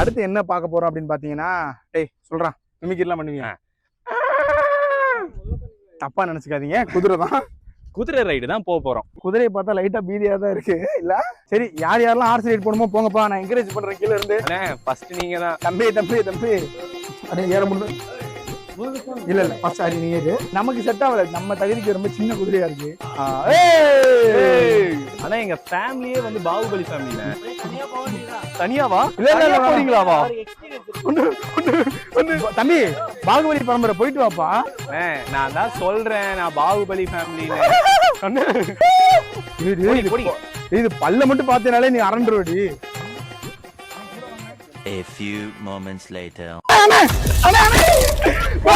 அடுத்து என்ன பார்க்க போறோம் அப்படின்னு பாத்தீங்கன்னா டேய் சொல்றான். மிமிக்கிரிலாம் பண்ணுவீங்க. தப்பா நினைச்சுக்காதீங்க. குதிரை தான். குதிரை ரைடு தான் போக போறோம். குதிரையை பார்த்தா லைட்டா பீதியா தான் இருக்கு. இல்ல? சரி யார் யாரெல்லாம் ஆர்சி ரைட் போகணுமோ போங்கப்பா. நான் என்கரேஜ் பண்றேன். கீழ இருந்து. ஃபர்ஸ்ட் நீங்க தான் தம்பி தம்பி தம்பி. அடே ஏற முடியும்? இல்ல இல்ல ஃபர்ஸ்ட் அடி நீ நமக்கு செட் ஆகல. நம்ம தகுதிக்கு ரொம்ப சின்ன குதிரையா இருக்கு! ஆனா எங்க ஃபேமிலியே வந்து பாகுபலி ஃபேமிலில தனியாவா? இல்ல, இல்ல, இல்ல, தனியா போறீங்களாவா. தம்பி பாகுபலி பரம்பரை போயிட்டு வாப்பா. நான் தான் சொல்றேன் நான் பாகுபலி ஃபேமிலின்னு இது, பல்ல மட்டும் பார்த்தனாலே நீ அரண்டுருவடி. A few moments later.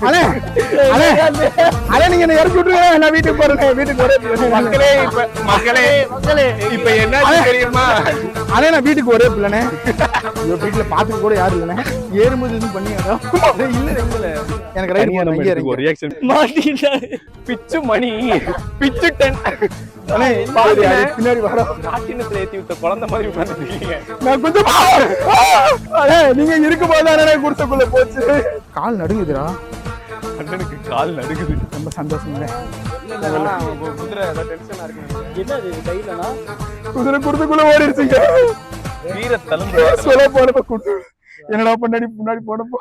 அண்ணே அண்ணே அண்ணே நீங்க என்ன இறக்கி விட்டுருங்க. நான் வீட்டுக்கு போறேன் வீட்டுக்கு போறேன். மக்களே இப்ப மக்களே மக்களே இப்ப என்ன தெரியுமா? அண்ணே நான் வீட்டுக்கு ஒரே பிள்ளைனே ஐயோ வீட்டுல பாத்துக்க கூட யாரும் இல்லைண்ணே. ஏறும்போது அதான் இல்ல இல்ல. எனக்கு ரைட் பண்ண. பிச்சு மணி பிச்சு டென். பின்னாடி வர ராட்டினத்துல ஏத்தி விட்ட குழந்தை மாதிரி உட்கார்ந்துருக்கீங்க நான் கொஞ்சம் அண்ணே நீங்க இருக்கும் போது தானே குடிசைக்குள்ள போச்சு. கால் நடுங்குதுடா. அண்ணனுக்கு கால் நடுக்குது ரொம்ப சந்தோஷம் குதிரை டென்ஷனா இருக்கு குதிரை குடுத்துக்குள்ள ஓடிடுச்சுங்க வீர தழும்பு சொல்ல போனப்ப குடு என்னடா பண்ணாடி முன்னாடி போனப்போ.